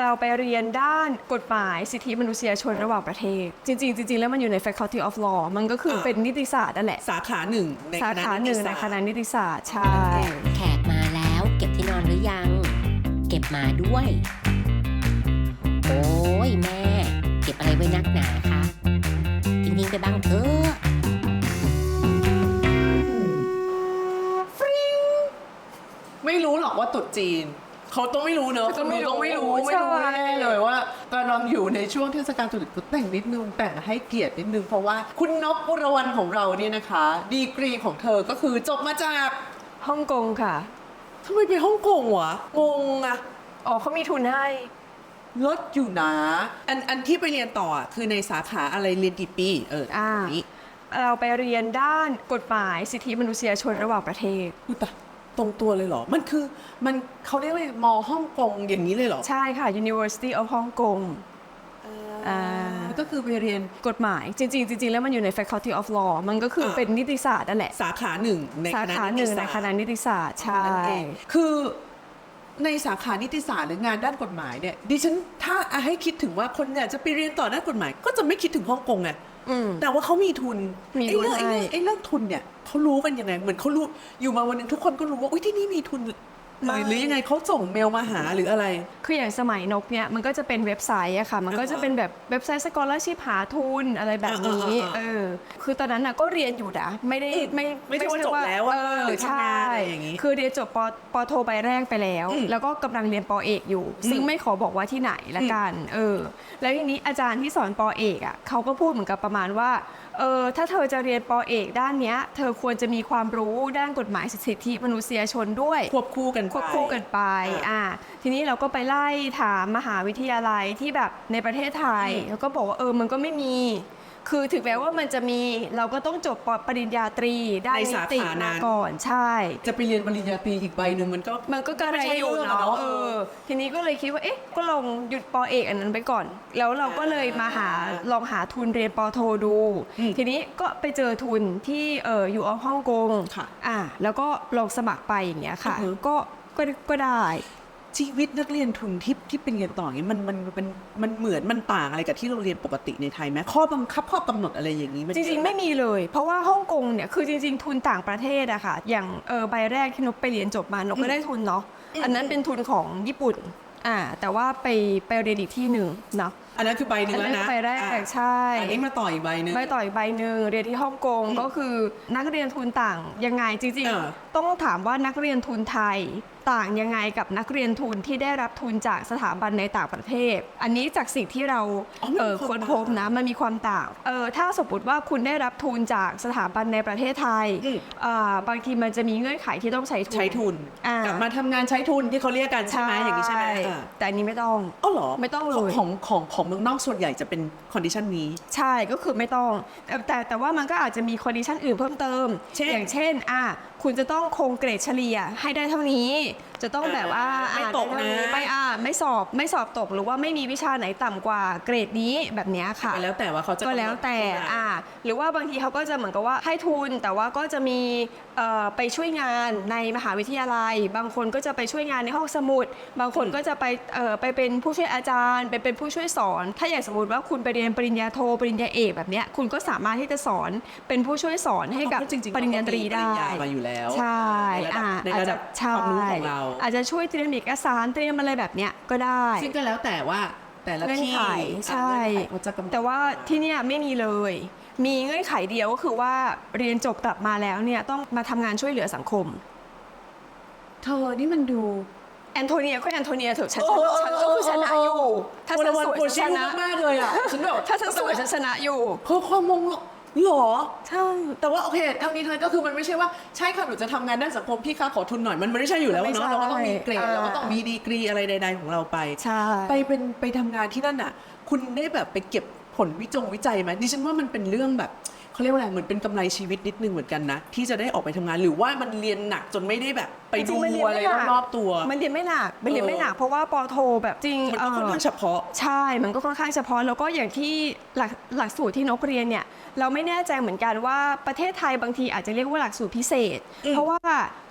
เราไปเรียนด้านกฎหมายสิทธิมนุษยชนระหว่างประเทศ จริงๆจริงๆแล้วมันอยู่ใน Faculty of Law มันก็คือเป็นนิติศาสตร์นั่นแหละ สาขาหนึ่งในสาคณะขาหนึ่งติในศสตร์คณะนิติศาสตร์ใช่แขกมาแล้วเก็บที่นอนหรือยัง เก็บมาด้วย โอ้ยแม่ เก็บอะไรไว้นักหนาคะทิ้งๆไปบ้างเถอะไม่รู้หรอกว่าตรุษจีน เขาต้องไม่รู้เนอะก็ไม่รู้ต้องไม่รู้ใช่ไม่รู้แน่เลยว่ากำลังอยู่ในช่วงเทศกาลตรุษจีนก็แต่งนิดนึงแต่งให้เกียรตินิดนึงเพราะว่าคุณนกอุรวันของเราเนี่ยนะคะ ดีกรีของเธอก็คือจบมาจากฮ่องกงค่ะทำไมไปฮ่องกงวะงงอะอ๋อเขามีทุนให้ลดอยู่นะอันอันที่ไปเรียนต่ออะคือในสาขาอะไรเรียนกี่ปี เอออ่านี้เราไปเรียนด้านกฎหมายสิทธิมนุษยชนระหว่างประเทศอุ๊ยแต่ ตรงตัวเลยเหรอ มันคือมันเขาเรียกว่ามอฮ่องกงอย่างนี้เลยเหรอ ใช่ค่ะ University of Hong Kong อ่า ก็คือไปเรียนกฎหมายจริงๆจริงๆแล้วมันอยู่ใน Faculty of Law มันก็คือเป็นนิติศาสตร์นั่นแหละ สาขาหนึ่งในสาคณะขาหนึ่งในคณะนิติศาสตร์ใช่ นั่นเองคือในสาขานิติศาสตร์หรืองานด้านกฎหมายเนี่ยดิฉันถ้าให้คิดถึงว่าคนอยากจะไปเรียนต่อด้านกฎหมาย ก็จะไม่คิดถึงฮ่องกงไงอืม แต่ว่าเขามีทุนมีไอ้เรื่องทุนไอ้เรื่องให้ ไอ้เรื่องทุนเนี่ย เขารู้กันยังไง เหมือนเขารู้อยู่มาวันหนึงทุกคนก็รู้ว่าอุ้ยที่นี่มีทุนหรือหรือยังไงเขาส่งเมลมาหาหรืออะไร คืออย่างสมัยนกเนี่ยมันก็จะเป็นเว็บไซต์อะค่ะ มันก็จะเป็นแบบเว็บไซต์สกอล r ชิพหาทุนอะไรแบบนี้อ่าๆๆเออคือตอนนั้นน่ะก็เรียนอยู่นะไม่ได้อืมไม่ไม่ใช่ว่าจบแล้วอะเออหรือทำใช่งานอะไรอย่างงี้คือเรียนจบปปโทใบแรกไปแล้วอืมแล้วก็กำลังเรียนปเอกอยู่ ซึ่งไม่ขอบอกว่าที่ไหนละกันเออ แล้วทีนี้อาจารย์ที่สอนปเอกอะเขาก็พูดเหมือนกับประมาณว่า เออถ้าเธอจะเรียนปเอกด้านเนี้ย เธอควรจะมีความรู้ด้านกฎหมายสิทธิมนุษยชนด้วย ควบคู่กันไปควบคู่กันไปอ่าทีนี้เราก็ไปไล่ถามมหาวิทยาลัยที่แบบในประเทศไทยอืมแล้วก็บอกว่าเออมันก็ไม่มี คือถึงแม้ว่ามันจะมีเราก็ต้องจบปริญญาตรีได้ในนิสาติขานั้มาน ก่อนใช่ จะไปเรียนปริญญาตรีอีกใบหนึ่งมันก็ มันก็กระไรอยู่ไม่ใช่เรื่องอะเนาะเนอะเออ ทีนี้ก็เลยคิดว่าเอ๊ะก็ลองหยุดปอเอกอันนั้นไปก่อน แล้วเราก็เลยมาหาลองหาทุนเรียนปอโทดู อืมทีนี้ก็ไปเจอทุนที่เอออยู่ออฟฮ่องกงค่ะอ่าแล้วก็ลองสมัครไปอย่างเงี้ยค่ะ อือฮึ ก็ก็ก็ได้ ชีวิตนักเรียนทุนที่ที่เป็นเรียนต่ออย่างนี้มันมันมันมันเหมือนมันต่างอะไรกับที่เราเรียนปกติในไทยไหมข้อบังคับข้อกำหนดอะไรอย่างนี้มันจริงๆ ไม่มีเลย เพราะว่าฮ่องกงเนี่ยคือจริง ๆ ทุนต่างประเทศอะค่ะ อย่างเออใบแรกที่นกไปเรียนจบมานกก็ได้ทุนเนาะอันนั้นเป็นทุนของญี่ปุ่นอ่าแต่ว่าไปไปเรียนอีกที่หนึ่งเนาะอันนั้นคือใบหนึ่งแล้วอันนั้นะนใบแรกอะใช่อันนี้มาต่ออีกใบหนึ่งใบต่อยใบหนึ่งเรียนที่ฮ่องกงก็คือนักเรียนทุนต่างยังไงจริงเออๆต้องถามว่านักเรียนทุนไทย ต่างยังไงกับนักเรียนทุนที่ได้รับทุนจากสถาบันในต่างประเทศ อันนี้จากสิ่งที่เราอ๋อมันมีเออความค้นพบนะมันมีความต่างเออถ้าสมมติว่าคุณได้รับทุนจากสถาบันในประเทศไทยอืมอ่าบางทีมันจะมีเงื่อนไขที่ต้องใช้ทุนใช้ทุนอ่ากลับมาทำงานใช้ทุนที่เขาเรียกกันใช่ไหมอย่างนี้ใช่ไหมอะแต่อันนี้ไม่ต้องอ๋อเหรอไม่ต้องเลยของของของเมืองนอกส่วนใหญ่จะเป็นคอนดิชันนี้ ใช่ก็คือไม่ต้อง แต่แต่แต่ว่ามันก็อาจจะมีคอนดิชันอื่นเพิ่มเติมเช่นอย่างเช่นอะ คุณจะต้องคงเกรดเฉลี่ยให้ได้เท่านี้จะต้องแบบว่าไม่อ่าตกนะได้เท่าไม่อ่าไม่สอบไม่สอบตกหรือว่าไม่มีวิชาไหนต่ำกว่าเกรดนี้แบบเนี้ยค่ะก็แล้วแต่ว่าเขาจะก็แล้วแต่กำหนดอ่าหรือว่าบางทีเขาก็จะเหมือนกับว่าให้ทุน แต่ว่าก็จะมีเอ่อไปช่วยงานในมหาวิทยาลัย บางคนก็จะไปช่วยงานในห้องสมุด บางคนก็จะไปเอ่อไปเป็นผู้ช่วยอาจารย์ไปเป็นผู้ช่วยสอน ถ้าอย่างสมมติว่าคุณไปเรียนปริญญาโทปริญญาเอกแบบเนี้ยคุณก็สามารถที่จะสอนเป็นผู้ช่วยสอนให้กับเพราะจริงๆปริญญาตรีได้ปริญญามาอยู่แล้วใช่ในระดับอ่าในระดับใช่ความรู้ของเราอาจจะช่วยเตรียมเอกสารเตรียมอะไรแบบเนี้ยก็ได้ ซึ่งก็แล้วแต่ว่าแต่ละเงื่อนที่ไขใช่ เงื่อนไขเขาจะกำหนดแต่ว่าที่เนี่ยไม่มีเลย มีเงื่อนไขเดียวก็คือว่าเรียนจบกลับมาแล้วเนี่ยต้องมาทำงานช่วยเหลือสังคม เธอนี่มันดูแอนโทเนียก็แอนโทเนียเถอะฉันเออเออฉันก็คือชนะอยู่ ถ้าฉันสวยปวดฉัชินวชนะ มากๆเลยอะฉันแบบถ้าฉันสวยฉันชนะอยู่เพื่อความมง หรอ ใช่ แต่ว่าโอเคทั้งนี้ทั้งนั้นก็คือมันไม่ใช่ว่าใช่ค่ะหนูจะทำงานด้านสังคมพี่คะขอทุนหน่อยมันไม่ใช่อยู่แล้วไม่เนาะใช่เราก็ต้องมีเกรดอ่าเราก็ต้องมีดีกรีอะไรใด ๆ ของเราไป ใช่ ไปเป็นไปทำงานที่นั่นอะ คุณได้แบบไปเก็บผลวิจงวิจัยไหมดิฉันว่ามันเป็นเรื่องแบบ เขาเรียกว่าอะไรเหมือนเป็นกำไรชีวิตนิดนึงเหมือนกันนะ ที่จะได้ออกไปทำงานหรือว่ามันเรียนหนักจนไม่ได้แบบ ไปดูจงๆมันเยนอะไรม่หนักรอบๆตัว มันเรียนไม่หนักมันเรียนไม่หนักเพราะว่าปอโทแบบจริงมันก็ค่อนข้างเอ่อเฉพาะ ใช่ มันก็ค่อนข้างเฉพาะแล้วก็อย่างที่หลักหลักสูตรที่นกเรียนเนี่ยเราไม่แน่ใจเหมือนกันว่าประเทศไทยบางทีอาจจะเรียกว่าหลักสูตรพิเศษเพราะว่า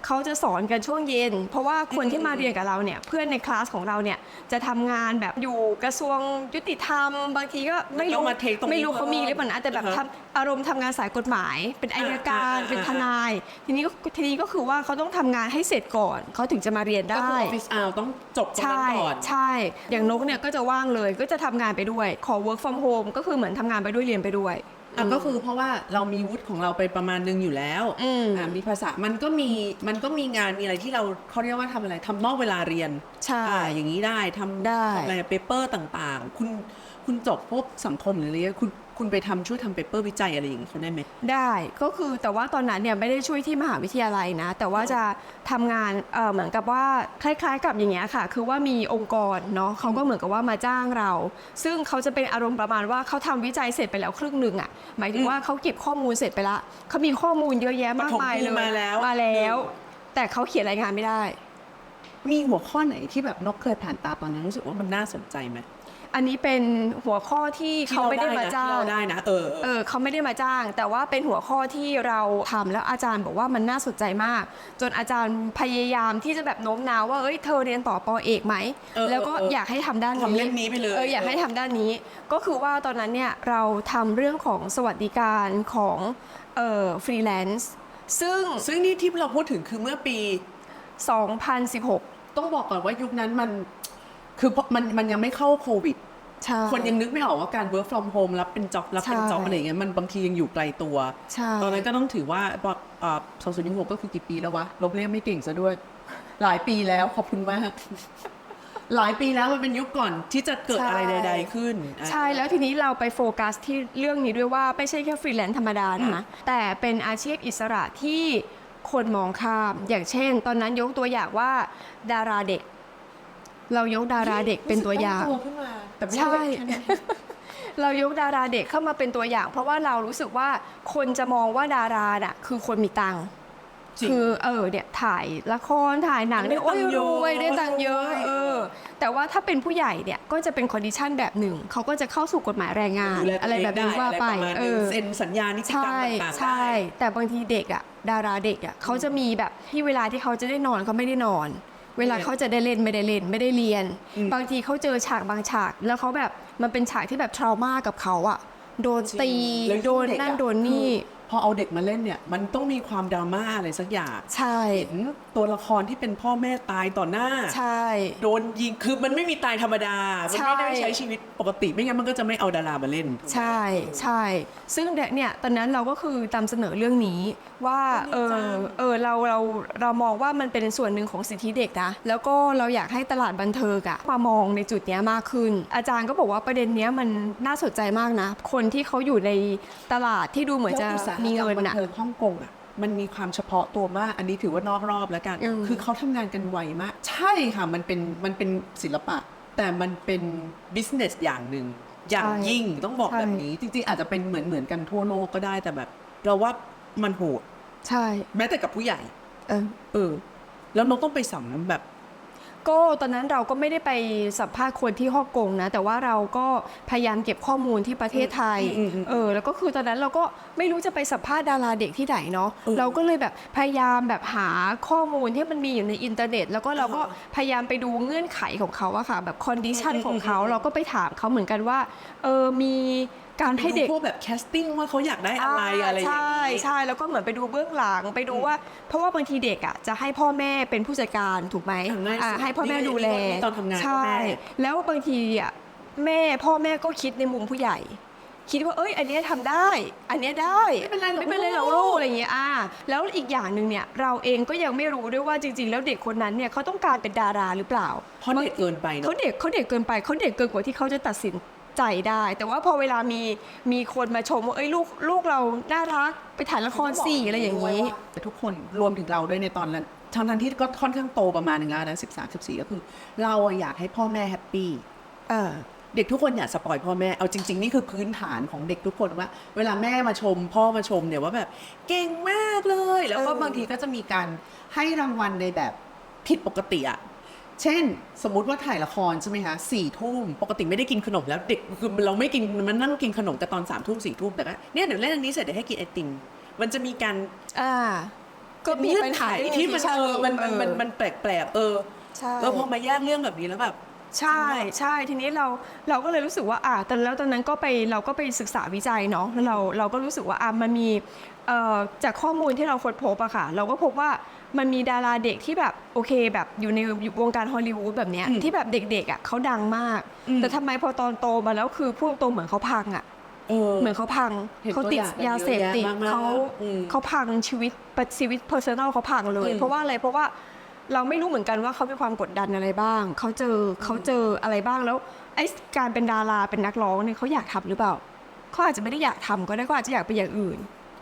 เขาจะสอนกันช่วงเย็น เพราะว่าคนที่มาเรียนกับเราเนี่ยเพื่อนในคลาสของเราเนี่ยจะทำงานแบบอยู่กระทรวงยุติธรรม บางทีก็ไม่ต้รู้องมาเทคตรงนี้ไม่รู้เขามีหรือเปล่านะแต่แบบอ่าฮะทำอารมณ์ทำงานสายกฎหมาย เป็นอายการอ่าเป็นอ่าทนาย ทีนี้ก็ทีนี้ก็คือว่าเขาต้องทำงานให้เสร็จก่อนเขาถึงจะมาเรียนก็ได้คือออฟฟิศอาต้องจบตรงนั้ใช่นก่อนใช่ อย่างนกเนี่ยก็จะว่างเลยก็จะทำงานไปด้วย ขอ work from home ก็คือเหมือนทำงานไปด้วยเรียนไปด้วย อะก็คือเพราะว่าเรามีวุฒิของเราไปประมาณนึงอยู่แล้วอืมอะมีภาษามันก็มีมันก็มีงานมีอะไรที่เราเขาเรียกว่าทำอะไรทำนอกเวลาเรียนใช่อ่าอย่างนี้ได้ทำได้ทำอะไรเปเปอร์ต่างๆ คุณคุณจบพวกสังคมหรืออะไรเงี้ยคุณ คุณไปทำช่วยทำเปเปอร์วิจัยอะไรอย่างงี้เขาได้ไหม ได้ก็คือแต่ว่าตอนนั้นเนี่ยไม่ได้ช่วยที่มหาวิทยาลัยนะ แต่ว่าจะทำงานเอ่อเหมือนกับว่าคล้าย ๆ กับอย่างเงี้ยค่ะ คือว่ามีองค์กรเนาะเขาก็เหมือนกับว่ามาจ้างเรา ซึ่งเขาจะเป็นอารมณ์ประมาณว่าเขาทำวิจัยเสร็จไปแล้วครึ่งหนึ่งอะ่ะหมายถึงว่าเขาเก็บข้อมูลเสร็จไปละเขามีข้อมูลเยอะแยะมากมายเลยปฐมภูมิมาแล้ว มาแล้ว แต่เขาเขียนรายงานไม่ได้ มีหัวข้อไหนที่แบบนกเคยผ่านตาตอนนั้นรู้สึกว่ามันน่าสนใจไหม อันนี้เป็นหัวข้อที่เขาไม่ได้มาจ้างที่เราได้นะเออเออเขาไม่ได้มาจ้าง แต่ว่าเป็นหัวข้อที่เราทำแล้วอาจารย์บอกว่ามันน่าสนใจมาก จนอาจารย์พยายามที่จะแบบโน้มน้าวว่าเอ้ยเธอเรียนต่อปอเอกไหมเออแล้วก็เออเอออยากให้ทำด้านนี้ทำเล่มนี้ไปเลยเอออยากให้ทำด้านนี้ ก็คือว่าตอนนั้นเนี่ยเราทำเรื่องของสวัสดิการของเอ่อฟรีแลนซ์ซึ่งซึ่งนี่ที่เราพูดถึงคือเมื่อปี 2016 ต้องบอกก่อนว่ายุคนั้นมัน คือเพราะมันมันยังไม่เข้าโควิด ใช่ คนยังนึกไม่ออกว่าการ work from home รับเป็นจ็อบรับเป็นใช่จ็อบอะไรอย่างเงี้ยมันบางทียังอยู่ไกลตัว ใช่ตอนนั้นก็ต้องถือว่าบอกอ่าสองศูนย์หกก็คือกี่ปีแล้ววะลบเลขไม่เก่งซะด้วย หลายปีแล้วขอบคุณมาก หลายปีแล้วมันเป็นยุคก่อนที่จะเกิดอะไรใด ๆ ขึ้นอะ ใช่แล้วทีนี้เราไปโฟกัสที่เรื่องนี้ด้วยว่าไม่ใช่แค่ฟรีแลนซ์ธรรมดานะแต่เป็นอาชีพอิสระที่คนมองข้าม อย่างเช่น ตอนนั้นยกตัวอย่างว่าดาราเด็ก เรายกดาราเด็กเป็นตัวอย่างรู้สึกตั้งตัวขึ้นมาแต่ไม่ใช่ ได้แค่นั้นเรายกดาราเด็กเข้ามาเป็นตัวอย่าง เพราะว่าเรารู้สึกว่าคนจะมองว่าดาราน่ะคือคนมีตังค์จริง คือเออเนี่ยถ่ายละครถ่ายหนังได้เนี่ยโอ้ยตังค์เยรอะวยได้ตังค์เยอะรวย เออ แต่ว่าถ้าเป็นผู้ใหญ่เนี่ยก็จะเป็นคอนดิชันแบบหนึ่งเขาก็จะเข้าสู่กฎหมายแรงงาน ดูแลอะไรแบบนี้ตัวเงว่าด้ไปอะรระมณเอนึงอเซ็นสัญญานิติกรรใช่มต่างๆใช่ ได้ แต่บางทีเด็กอะดาราเด็กอะเขาจะมีแบบที่เวลาที่เขาจะได้นอนเขาไม่ได้นอน เวลาเขาจะได้เล่นไม่ได้เล่นไม่ได้เรียนอืมบางทีเขาเจอฉากบางฉาก แล้วเขาแบบมันเป็นฉากที่แบบทรมากับเขาอะโดนตีแล้วยิ่งโดนเด็กอะนั่นโดนนี่คื อพอเอาเด็กมาเล่นเนี่ย มันต้องมีความดราม่าอะไรสักอย่างใช่ เห็นตัวละครที่เป็นพ่อแม่ตายต่อหน้า ใช่ โดนยิงคือมันไม่มีตายธรรมดา มันไม่ได้ใช่ใช้ชีวิตปกติไม่งั้นมันก็จะไม่เอาดารามาเล่น ใช่ใช่ ซึ่งเนี่ยตอนนั้นเราก็คือตามเสนอเรื่องนี้ว่าเอดีจัองเออเราเราเรามองว่ามันเป็นส่วนหนึ่งของสิทธิเด็กนะแล้วก็เราอยากให้ตลาดบันเทิงอะมามองในจุดเนี้ยมากขึ้น อาจารย์ก็บอกว่าประเด็นเนี้ยมันน่าสนใจมากนะ คนที่เขาอยู่ในตลาดที่ดูเหมือนจะแล้วอุตสาหมีกรรเงินบันอะเทิงฮ่องกงอะมันมีความเฉพาะตัวมาก อันนี้ถือว่านอกรอบแล้วกันอืมคือเขาทำงานกันไวมาก ใช่ค่ะมันเป็นมันเป็นศิลปะ แต่มันเป็น business อย่างหนึ่งอย่างยิ่งต้องบอกแบบนี้ จริงๆ อาจจะเป็นเหมือนเหมือนกันทั่วโลกก็ได้แต่แบบ เราว่ามันโหดใช่ แม้แต่กับผู้ใหญ่ เออ เออ แล้วน้องต้องไปสัมแบบ ก็ตอนนั้นเราก็ไม่ได้ไปสัมภาษณ์คนที่ฮ่องกงนะ แต่ว่าเราก็พยายามเก็บข้อมูลที่ประเทศไทยอืมอืมอืมเออแล้วก็คือตอนนั้นเราก็ไม่รู้จะไปสัมภาษณ์ดาราเด็กที่ไหนเนาะเออเราก็เลยแบบพยายามแบบหาข้อมูลที่มันมีอยู่ในอินเทอร์เน็ต แล้วก็เราก็อ่าพยายามไปดูเงื่อนไขของเขาอะค่ะแบบคอนดิชันอืมอืมของเขาอืมเราก็ไปถามเขาเหมือนกันว่าเออมี การให้เด็กพวกแบบแคสติ้งว่าเขาอยากได้อะไรอะไรอย่างใช่นี้ใช่แล้วก็เหมือนไปดูเบื้องหลังไปดูว่า เพราะว่าบางทีเด็กอะจะให้พ่อแม่เป็นผู้จัดการถูกไหมอะง่ายสุดอะให้พ่อแม่ดูแลนี่ตอนทำงานใช่พ่อแม่แล้วบางทีอะแม่พ่อแม่ก็คิดในมุมผู้ใหญ่คิดว่าเอ้ย อันเนี้ยทำได้ อันเนี้ยได้ ไม่เป็นไรหรอกไม่เป็นไรหรอกลูลูกกอะไรอย่างเงี้ยอ่าแล้วอีกอย่างหนึ่งเนี่ยเราเองก็ยังไม่รู้ด้วยว่าจริง ๆ แล้วเด็กคนนั้นเนี่ยเขาต้องการเป็นดาราหรือเปล่าเพราะเด็กเกินไปเนอะเขาเด็กเขาเด็กเกินไปเขาเด็กเกินกว่าที่เขาจะตัดสิน ใจได้ แต่ว่าพอเวลามีมีคนมาชมว่าเอ้ยลูกลูกเราน่ารักไปถ่ายละครสี่อะไรอย่างนี้ แต่ทุกคนรวมถึงเราด้วยในตอนนั้นทั้งทันที่ก็ค่อนข้างโตประมาณหนึ่งแล้วนะสิบสามสิบสี่ก็คือ เราอะอยากให้พ่อแม่แฮปปี้เออเด็กทุกคนอยากสปอยพ่อแม่ เอาจริง ๆ นี่คือพื้นฐานของเด็กทุกคนว่า เวลาแม่มาชม พ่อมาชมเนี่ยว่าแบบเก่งมากเลย แล้วก็เออบางทีก็จะมีการให้รางวัลในแบบผิดปกติอะ เช่น สมมุติว่าถ่ายละครใช่ไหมคะสี่ทุ่มปกติไม่ได้กินขนมแล้วเด็กคือเราไม่กินมันนั่งกินขนมแต่ตอนสามทุ่มสี่ทุ่มแต่ก็เนี่ยเดี๋ยวเล่นอันนี้เสร็จเดี๋ยวให้กินไอติมมันจะมีการอ่าก็มีเงื่อปันญไขหารื่งที่มันใช่เออมันมันมันเออมันแปลกๆเออใช่เออพอมาแยกเรื่องแบบนี้แล้วแบบใช่ใช่ทีนี้เราเราก็เลยรู้สึกว่าอะแต่แล้วตอนนั้นก็ไปเราก็ไปศึกษาวิจัยเนาะแล้วเราเราก็รู้สึกว่าอะมันมีเอ่อจากข้อมูลที่เราค้นพบอะค่ะ เราก็พบว่า มันมีดาราเด็กที่แบบโอเคแบบอยู่ในวงการฮอลลีวูดแบบเนี้ยอืมที่แบบเด็กๆอะเขาดังมากอืมแต่ทำไมพอตอนโตมาแล้วคือพูดตรงๆเหมือนเขาพังอะเออเหมือนเขาพังเห็นเขาติดตัวอย่างยาเสพติดเยอะแยะมากๆเขาอืมเขาพังชีวิตชีวิตเพอร์ซันอลเขาพังเลยอืมเพราะว่าอะไรเพราะว่าเราไม่รู้เหมือนกันว่าเขามีความกดดันอะไรบ้าง เขาเจอเขาเจออะไรบ้างแล้วไอ้การเป็นดาราเป็นนักร้องเนี่ยเขาอยากทำหรือเปล่าเขาอาจจะไม่ได้อยากทำก็ได้ก็อาจจะอยากไปอย่างอื่น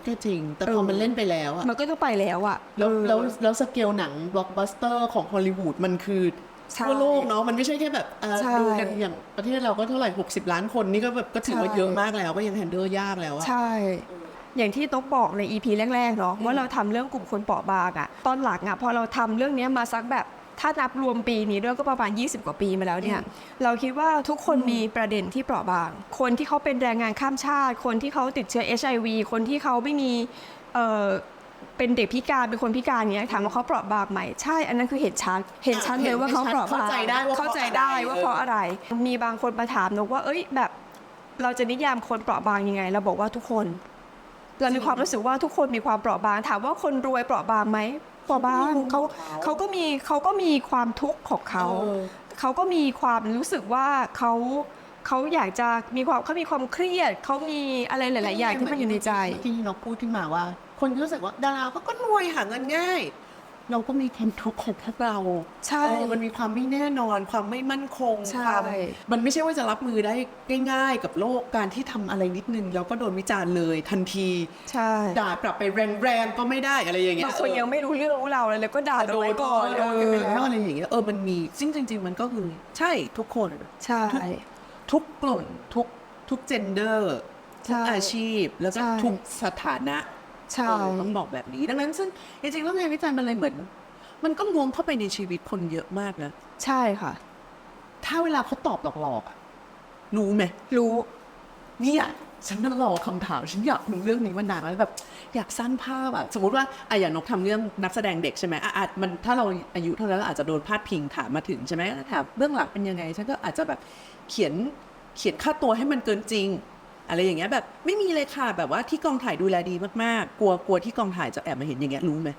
ก็จริง แต่เออพอมันเล่นไปแล้วอะมันก็ต้องไปแล้วอะแล้วเออแล้วแล้วสเกลหนังบล็อกบัสเตอร์ของฮอลลีวูดมันคือใช่ทั่วโลกเนาะมันไม่ใช่แค่แบบเอ่อใช่ดูกันอย่างประเทศเราก็เท่าไหร่ 60 ล้านคนนี่ก็แบบก็ถือว่าใช่เยอะมากแล้ว ก็ยังแฮนเดิลยากแล้วอะใช่ อย่างที่ต๊กบอกใน EP แรกๆเนาะว่าเราทำเรื่องกลุ่มคนเปราะบางอะตอนหลังอะพอเราทำเรื่องเนี้ยมาสักแบบ ถ้านับรวมปีนี้ด้วยก็ประมาณ 20 กว่าปีมาแล้วเนี่ยเราคิดว่าทุกคนมีประเด็นที่เปราะบาง คนที่เขาเป็นแรงงานข้ามชาติ คนที่เขาติดเชื้อ HIV คนที่เขาไม่มีเอ่อเป็นเด็กพิการเป็นคนพิการเนี้ยถามว่าเขาเปราะบางไหมใช่ อันนั้นคือเห็นชัดเห็นชัดเลยว่าเขาเปราะบางเข้าใจได้ว่าเข้าใจได้ว่าเพราะอะไร มีบางคนมาถามนกว่าเอ้ยแบบ เราจะนิยามคนเปราะบางยังไง เราบอกว่าทุกคน เรามีความรู้สึกว่าทุกคนมีความเปราะบาง ถามว่าคนรวยเปราะบางไหม เปราะบางเขาเขาก็มีเขาก็มีความทุกข์ของเขา เออ เขาก็มีความรู้สึกว่าเขาเขาอยากจะมีความเขามีความเครียดเขามีอะไรหลาย ๆ อย่างที่มันอยู่ในใจ ที่เราพูดขึ้นมาว่า คนรู้สึกว่าดาราเขาก็รวยหาเงินง่าย เราก็มีความทุกข์ของพวกเราใช่เออมันมีความไม่แน่นอน ความไม่มั่นคงใช่ ความมันไม่ใช่ว่าจะรับมือได้ง่ายๆ กับโลกการที่ทำอะไรนิดนึงแล้วก็โดนวิจารณ์เลยทันทีใช่ด่ากลับไปแรงๆก็ไม่ได้อะไรอย่างเงี้ยบางคนยังไม่รู้เรื่องรู้ราวเลยแล้วก็ด่าโดโดนนก่ก่ออนนโดนกันไปแล้วเอออะไรอย่างเงี้ยเออมันมีซึ่งจริง ๆ มันก็คือใช่ทุกคน ใช่ ทุกกลุ่มทุกทุกเจนเดอร์ทุกใช่อาชีพแล้วก็ใช่ ทุกสถานะ ใช่ เออต้องบอกแบบนี้ ดังนั้นซึ่งจริงๆแล้วงานวิจัยมันเลยเหมือน มันก็ล้วงเข้าไปในชีวิตคนเยอะมากนะ ใช่ค่ะ ถ้าเวลาเขาตอบหลอกๆอะรู้ไหมรู้เนี่ยฉันนั่งรอคำถาม ฉันอยากรู้เรื่องนี้มานานแล้วแบบ อยากสร้างภาพอะสมมติว่าอะอย่างนกทำเรื่องนักแสดงเด็กใช่ไหมอะอาจมันถ้าเราอายุเท่านั้นเราอาจจะโดนพาดพิงถามมาถึงใช่ไหมถามเบื้องหลังเป็นยังไง ฉันก็อาจจะแบบเขียนเขียนค่าตัวให้มันเกินจริง อะไรอย่างเงี้ยแบบไม่มีเลยค่ะแบบว่าที่กองถ่ายดูแลดีมากๆ กลัวกลัวที่กองถ่ายจะแอบมาเห็นอย่างเงี้ยรู้ไหม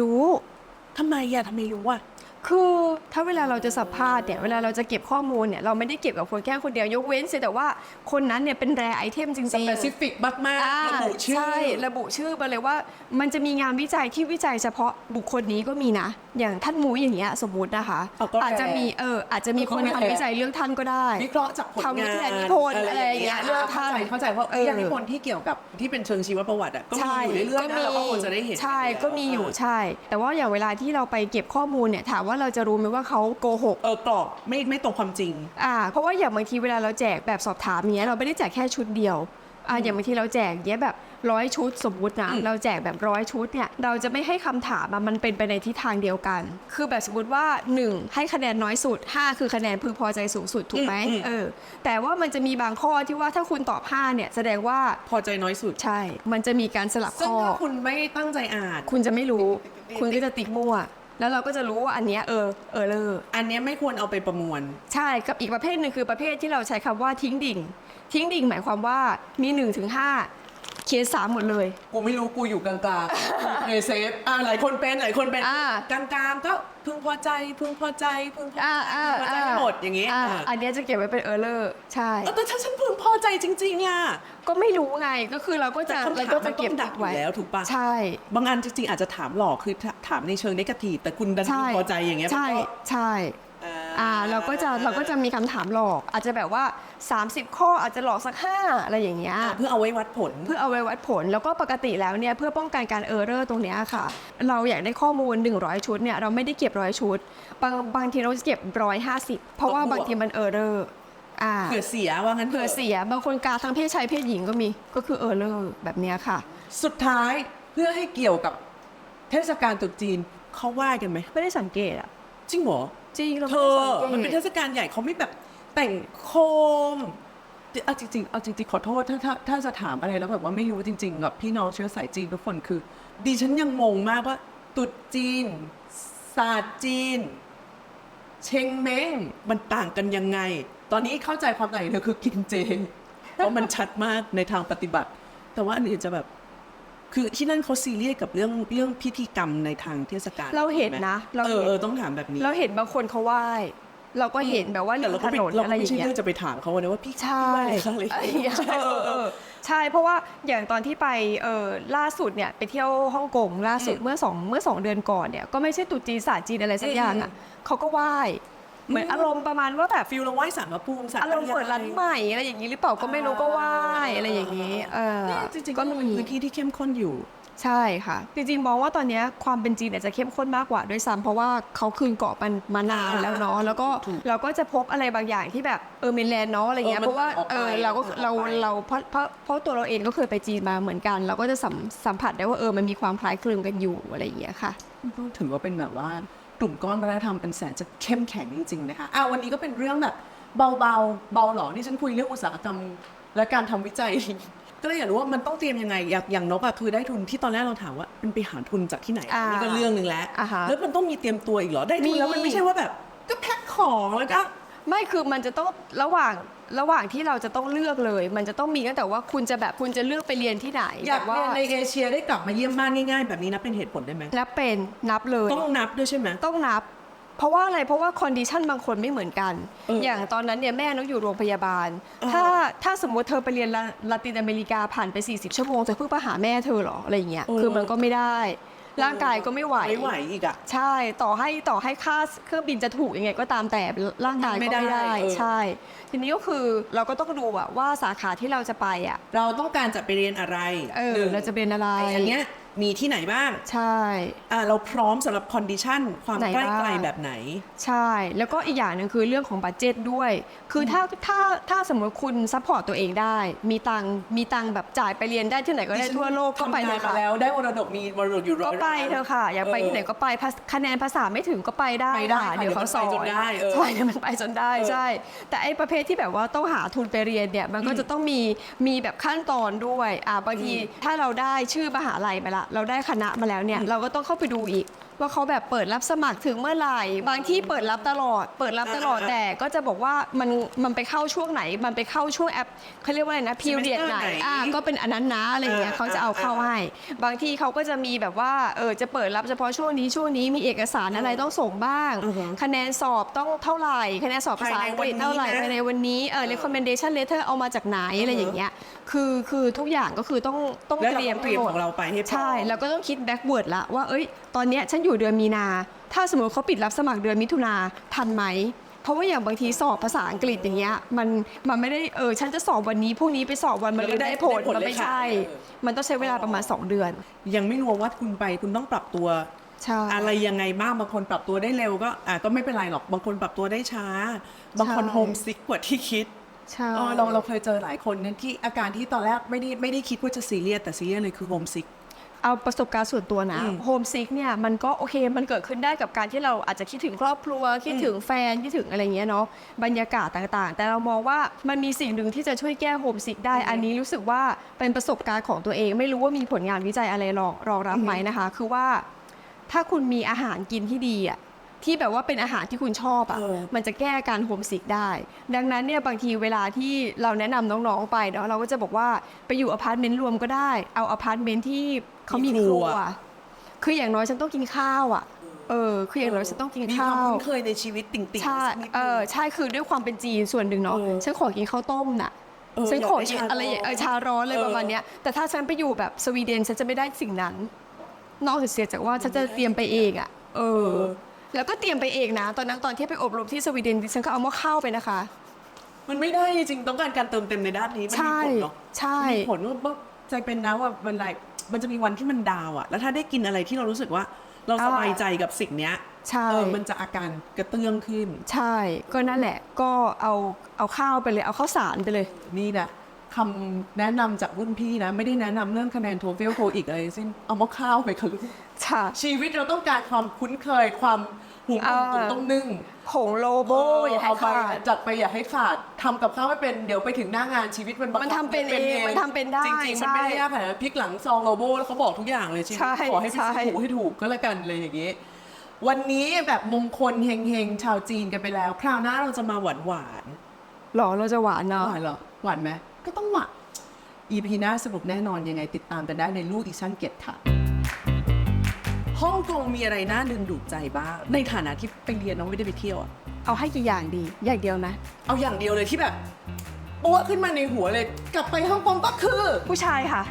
รู้ทำไมอะทำไมรู้อะ คือถ้าเวลาเราจะสัมภาษณ์เนี่ยเวลาเราจะเก็บข้อมูลเนี่ยเราไม่ได้เก็บกับคนแค่คนเดียวยกเว้นเสียแต่ว่าคนนั้นเนี่ยเป็นแรไอเทมจริงๆสเปซิฟิกมากอ่าๆระบุชื่อใช่ระบุชื่อมาเลยว่า มันจะมีงานวิจัยที่วิจัยเฉพาะบุคคลนี้ก็มีนะ อย่างท่านหมูอย่างเงี้ยสมมตินะคะเอาก็อาจจะมีเอออาจจะมีคนก็แรทำวิจัยเรื่องท่านก็ได้วิเคราะห์จากผลทำวิงานทยานิพนธ์อะไรอย่างเงี้ยเรื่องท่านเข้าใจเข้าใจว่าเออวิทยานิพนธ์ที่เกี่ยวกับที่เป็นเชิงชีวประวัติอะก็มีอยู่เรื่อยๆนะเราก็ควรจะได้เห็นใช่ก็มีอยู่ใช่ แต่ว่าอย่างเวลาที่เราไปเก็บข้อมูลเนี่ยถามว่าเราจะรู้ไหมว่าเขาโกหก เออกรอบไม่ไม่ตรงความจริง อ่า เพราะว่าอย่างบางทีเวลาเราแจกแบบสอบถามเนี้ยเราไม่ได้แจกแค่ชุดเดียวอ่าอย่างบางทีเราแจกเนี้ยแบบร้อยชุดสมมุตินะอืมเราแจกแบบร้อยชุดเนี่ยเราจะไม่ให้คำถามอะมันเป็นไปในทิศทางเดียวกัน คือแบบสมมติว่า 1 ให้คะแนนน้อยสุด 5 คือคะแนนพึงพอใจสูงสุดถูกไหมเออแต่ว่ามันจะมีบางข้อที่ว่าถ้าคุณตอบ 5 เนี่ยแสดงว่าพอใจน้อยสุดใช่ มันจะมีการสลับซึ่งข้อถ้าคุณไม่ตั้งใจอ่าน คุณจะไม่รู้ คุณก็จะติ๊กมั่ว แล้วเราก็จะรู้ว่าอันเนี้ยเออเออเลออันเนี้ยไม่ควรเอาไปประมวล ใช่กับอีกประเภทหนึ่งคือประเภทที่เราใช้คำว่าทิ้งดิ่ง ทิ้งดิ่งหมายความว่ามี1นถึงห เขียนสามหมดเลย กูไม่รู้กูอยู่กลางๆเอเซฟอ่าหลายคนเป็นหลายคนเป็นอ่า กลางๆก็พึงพอใจพึงพอใจพึงพอใจอ่าอ่าพึงพอใจหมดอย่างงี้อ่าอ่าอันเนี้ยจะเก็บไว้เป็นเออร์เลอร์ใช่ เออแต่ถ้าฉันพึงพอใจจริงๆอะ ก็ไม่รู้ไงก็คือเราก็จะแต่คำถามเราก็จะเก็บมันต้องดักอยู่ไว้แล้วถูกปะ ใช่ บางอันจริงๆอาจจะถามหลอกคือถามในเชิงนกาทีฟแต่คุณดันพึใช่งพอใจอย่างเงี้ยใช่มันก็ ใช่ อ่าเราก็จะเราก็จะมีคำถามหลอก อาจจะแบบว่า 30 ข้ออาจจะหลอกสัก 5 อะไรอย่างเงี้ยอ่าเพื่อเอาไว้วัดผล เพื่อเอาไว้วัดผลแล้วก็ปกติแล้วเนี่ยเพื่อป้องกันการเออร์เรอร์ตรงเนี้ยค่ะ เราอยากได้ข้อมูล 100 ชุดเนี่ยเราไม่ได้เก็บร้อยชุด บางบางทีเราจะเก็บร้อยห้าสิบเพราะว่าบวกบางทีมันเออร์เรอร์อ่าเผื่อเสียว่างั้นถะเผื่อเสียบางคนกาทั้งเพศชายเพศหญิงก็มีก็คือเออร์เรอร์แบบเนี้ยค่ะ สุดท้ายเพื่อให้เกี่ยวกับเทศกาลตรุษจีนเขาว่ากันไหมไม่ได้สังเกตอะจริงเหรอ จริงเราเธไม่ได้อสังเกต มันเป็นเทศกาลใหญ่เขาไม่แบบแต่งโคมเอาจริงๆเอาจริงๆขอโทษถ้าถ้าถ้าจะถามอะไรแล้วแบบว่าไม่รู้จริงๆกับพี่น้องเชื้อสายจีนทุกคนคือดิฉันยังงงมากว่าตรุษจีน ศาสตร์จีน เชงเม้งมันต่างกันยังไง ตอนนี้เข้าใจความต่างอย่างเดียวคือกินเจ เพราะมันชัดมากในทางปฏิบัติ แต่ว่าอันอื่นจะแบบ คือที่นั่นเขาซีเรียสกับเรื่องเรื่องพิธีกรรมในทางเทศกาลเราเห็นนะเราเอเห็อนเออต้องถามแบบนี้ เราเห็นบางคนเขาไหว้เราก็เห็นแบบว่าริแต่มเราถก็ไม่นนเราอะไรก็อไม่ย่างใช่เงี้ยเรื่องจะไปถามเขานะว่าพี่ใช่พี่ว่าอะไรคะอะไรอย่างเงี้ยเออเออใช่เพราะว่าอย่างตอนที่ไปเออล่าสุดเนี่ยไปเที่ยวฮ่องกงล่าสุดเมื่อสองเมื่อสองเดือนก่อนเนี่ยก็ไม่ใช่ตรุษจีนศาสตร์จีนอะไรสักอย่างอะเขาก็ไหว้ เหมือนอารมณ์ประมาณว่าแบบฟิลเราไหว้สารพระภูมิสารอารมณ์เปิดร้านใหม่อะไรอย่างนี้หรือเปล่าก็ไม่รู้ก็ไหว้อะไรอย่างนี้เออเนี่ยจริงๆก็ก็เป็นมีพื้นที่ที่เข้มข้นอยู่ใช่ค่ะ จริงๆมองว่าตอนเนี้ยความเป็นจีนอาจจะเข้มข้นมากกว่าด้วยซ้ำเพราะว่าเขาคืนเกาะมันมานานแล้วเนาะแล้วก็เราก็จะพบอะไรบางอย่างที่แบบเออเมนแลนด์เนาะอะไรเงี้ยเออมันเพราะว่าออกไปเออเราก็มันออกไปเราเราเพราะเพราะเพราะตัวเราเองก็เคยไปจีนมาเหมือนกัน เราก็จะสัมสัมผัสได้ว่าเออมันมีความคล้ายคลึงกันอยู่อะไรอย่างเงี้ยค่ะถือว่าเป็นแบบว่า กลุ่มก้อนวัฒนธรรมเป็นแสนจะเข้มแข็งจริงๆนะคะอะวันนี้ก็เป็นเรื่องแบบเบาๆ เบาหรอนี่ฉันคุยเรื่องอุตสาหกรรมและการทำวิจัย ก็เลยอยากรู้ว่ามันต้องเตรียมยังไงอย่างอย่างนกอะคือได้ทุนที่ตอนแรกเราถามว่ามันไปหาทุนจากที่ไหนอ่านี่ก็เรื่องหนึ่งแล้ว อ่าฮะแล้วมันต้องมีเตรียมตัวอีกเหรอได้ทุนแล้วมีมันไม่ใช่ว่าแบบ ก็แพ็คของแล้วก็ ไม่คือมันจะต้องระหว่าง ระหว่างที่เราจะต้องเลือกเลย มันจะต้องมีตั้งแต่ว่าคุณจะแบบคุณจะเลือกไปเรียนที่ไหนอยากแบบว่าเรียนในเอเชียได้กลับมาเยี่ยมบ้านง่ายๆ แบบนี้นับเป็นเหตุผลได้ไหมนับเป็นนับเลยต้องนับด้วยใช่ไหม ต้องนับ เพราะว่าอะไรเพราะว่าคอนดิชันบางคนไม่เหมือนกัน เออออย่างตอนนั้นเนี่ยแม่นกอยู่โรงพยาบาล เออ ถ้าถ้าสมมติเธอไปเรียนละลาตินอเมริกาผ่านไป 40 ชั่วโมงจะเพิ่งไปหาแม่เธอเหรออะไรอย่างเงี้ยเออคือมันก็ไม่ได้ ร่างกายก็ไม่ไหว ไม่ไหวอีกอะใช่ต่อให้ต่อให้ค่าเครื่องบินจะถูกยังไงก็ตามแต่ร่างกายก็ไม่ไม่ได้ได้เออใช่ ทีนี้ก็คือเราก็ต้องดูอะว่าสาขาที่เราจะไปอะเราต้องการจะไปเรียนอะไรเออหนึ่งเราจะเป็นอะไรไอ้อันเนี้ย มีที่ไหนบ้าง ใช่อ่าเราพร้อมสำหรับคอนดิชันความไหนใกล้บ้างไกลแบบไหน ใช่ แล้วก็อีกอย่างหนึ่งคือเรื่องของบัตเจ็ตด้วย คือถ้าถ้าถ้าสมมติคุณซัพพอร์ตตัวเองได้ มีตังค์มีตังค์แบบจ่ายไปเรียนได้ที่ไหนก็ได้ทั่วโลกก็ไปเลยทำงานค่ะมาแล้วได้มรดกมีมรดกอยู่ร้ก็อยไปเถอะค่ะ อยากไปที่ไหนก็ไปภาษคะแนนภาษาไม่ถึงก็ไปได้ไปได้ค่ะค่ะเดี๋ยวเขาสอนเดี๋ยวมันไปจนได้เออใช่เดี๋ยวมันไปจนได้เออใช่ แต่ไอ้ประเภทที่แบบว่าต้องหาทุนไปเรียนเนี่ยมันก็จะต้องมีมีแบบขั้นตอนด้วยอ่าบางทีถ้าเราได้ชื่อมหาลัยมาละเราได้คณะมาแล้วเนี่ย เราก็ต้องเข้าไปดูอีก ว่าเขาแบบเปิดรับสมัครถึงเมื่อไหร่ บางที่เปิดรับตลอด เปิดรับตลอดอ่าแต่ก็จะบอกว่ามันมันไปเข้าช่วงไหน มันไปเข้าช่วงแอปเขาเรียกว่าอะไรนะพีเรียดไหน Semester ไหนอ่าก็เป็นอันนั้นนะอะไรอย่างเงี้ยอ่าเขาจะเอาเข้าอ่าให้ บางที่เขาก็จะมีแบบว่าเออจะเปิดรับเฉพาะช่วงนี้ช่วงนี้มีเอกสารอะไรต้องส่งบ้างอือฮึคะแนนสอบต้องเท่าไหร่ คะแนนสอบภาษาอังกฤษเท่าไหร่ภายในวันนี้นะภายในวันนี้เออ recommendation letter เอามาจากไหนอะไรอย่างเงี้ยคือคือทุกอย่างก็คือต้องต้องแล้วเตเรารียมก็เตรียมให้หขดองเราไปให้พร้อมใช่แล้วก็ต้องคิดแบ็กเวิร์ดละว่าเอ้ยตอนเนี้ยฉันอยู่เดือนมีนา ถ้าสมมติเขาปิดรับสมัครเดือนมิถุนาทันไหม เพราะว่าอย่างบางทีสอบภาษาอังกฤษอย่างเงี้ยมันมันไม่ได้เออฉันจะสอบวันนี้พรุ่งนี้ไปสอบวันมันแล้วก็ได้ได้ผลได้ผลมันเลยไม่ค่ะใช่เออมันต้องใช้เวลาประมาณ 2 เดือน ยังไม่รวมว่าคุณไปคุณต้องปรับตัวใช่อะไรยังไงบ้างบางคนปรับตัวได้เร็วก็อะก็ไม่เป็นไรหรอกบางคนปรับตัวได้ช้า บางคนใช่โฮมซิกกว่าที่คิดใช่เออเราเราเคยเจอหลายคนเนี่ยที่อาการที่ตอนแรกไม่ได้ไม่ได้คิดว่าจะซีเรียสแต่ซีเรียสเลยคือโฮมซิก เอาประสบการณ์ส่วนตัวนะอืมโฮมซิกเนี่ยมันก็โอเคมันเกิดขึ้นได้กับการที่เราอาจจะคิดถึงครอบครัว คิดถึงแฟน คิดถึงอะไรเงี้ยเนาะบรรยากาศต่างๆ แต่เรามองว่ามันมีสิ่งหนึ่งที่จะช่วยแก้โฮมซิกได้ อันนี้รู้สึกว่าเป็นประสบการณ์ของตัวเอง ไม่รู้ว่ามีผลงานวิจัยอะไรรองรองรับไหมนะคะ คือว่าถ้าคุณมีอาหารกินที่ดีอะ ที่แบบว่าเป็นอาหารที่คุณชอบอะเออ มันจะแก้อาการโฮมซิกได้ ดังนั้นเนี่ยบางทีเวลาที่เราแนะนำน้องๆไปเนาะเราก็จะบอกว่าไปอยู่อพาร์ตเมนต์รวมก็ได้ เอาอพาร์ตเมนต์ที่เขามีมีคครัรัว ว คืออย่างน้อยฉันต้องกินข้าวอะเออ คืออย่างน้อยฉันต้องกินมีคข้าวามวคุ้นเคยในชีวิตติ่งๆใช่ สักนิดนึง เออ ใช่ คือด้วยความเป็นจีนส่วนหนึ่งเนาะ เออฉันขอกินข้าวต้มน่ะ เออฉันขออยากได้กินชาอะไรอย่างร้อนเออชาร้อนอะไรเออ ประมาณเนี้ย แต่ถ้าฉันไปอยู่แบบสวีเดนฉันจะไม่ได้สิ่งนั้น นอกจากเสียจากว่าฉันจะเตรียมไปเองอะเออ แล้วก็เตรียมไปเองนะ ตอนนั้นตอนที่ไปอบรมที่สวีเดนดิฉันก็เอาหม้อข้าวไปนะคะ มันไม่ได้จริงๆต้องการการเติมเต็มในด้านนี้มันใช่มีผลเนาะใช่มีผลว่าใจเป็นนะว่ามันไรมันจะมีวันที่มันดาวอะแล้วถ้าได้กินอะไรที่เรารู้สึกว่า เราสบายใจกับสิ่งเนี้ยใช่เออมันจะอาการกระเตื้องขึ้น ใช่ ก็นั่นแหละ ก็เอาเอาข้าวไปเลย เอาข้าวสารไปเลย นี่นะ คำแนะนำจากรุ่นพี่นะ ไม่ได้แนะนำเรื่องคะแนนโทเฟลโทอีกอะไรทั้งสิ้นเอาหม้อข้าวไปค่ะลูกค่ะชีวิตเราต้องการความคุ้นเคยความหุงต้มเออตุ๋นต้มนึ่งผงโลโบอย่าให้เอาไปขาดจัดไปอย่าให้ขาดทำกับข้าวไม่เป็นเดี๋ยวไปถึงหน้างานชีวิตมันบังคับมันทำเป็นเองมันทำเป็นได้จริงๆมันไม่ได้ใช่ยากขนาดนั้นพลิกหลังซองโลโบแล้วเขาบอกทุกอย่างเลยชีวิตใช่ขอให้พี่ใช่ถูกให้ถูกก็แล้วกันเลยอย่างนี้วันนี้แบบมงคลเฮงๆชาวจีนกันไปแล้ว คราวหน้าเราจะมาหวานหวานหรอเราจะหวานๆเนาะหวานเหรอหวานไหม ก็ต้องหวาน EP หน้าสรุปแน่นอนยังไงติดตามกันได้ในลูกดิชั่นเก็ตค่ะฮ่องกงมีอะไรน่าดึงดูดใจบ้าง ในฐานะที่ไปเรียนน้องไม่ได้ไปเที่ยวอะเอาให้กี่อย่างดี อย่างเดียวนะ เอาอย่างเดียวเลยที่แบบปั้วขึ้นมาในหัวเลย กลับไปฮ่องกงก็คือ ผู้ชายค่ะ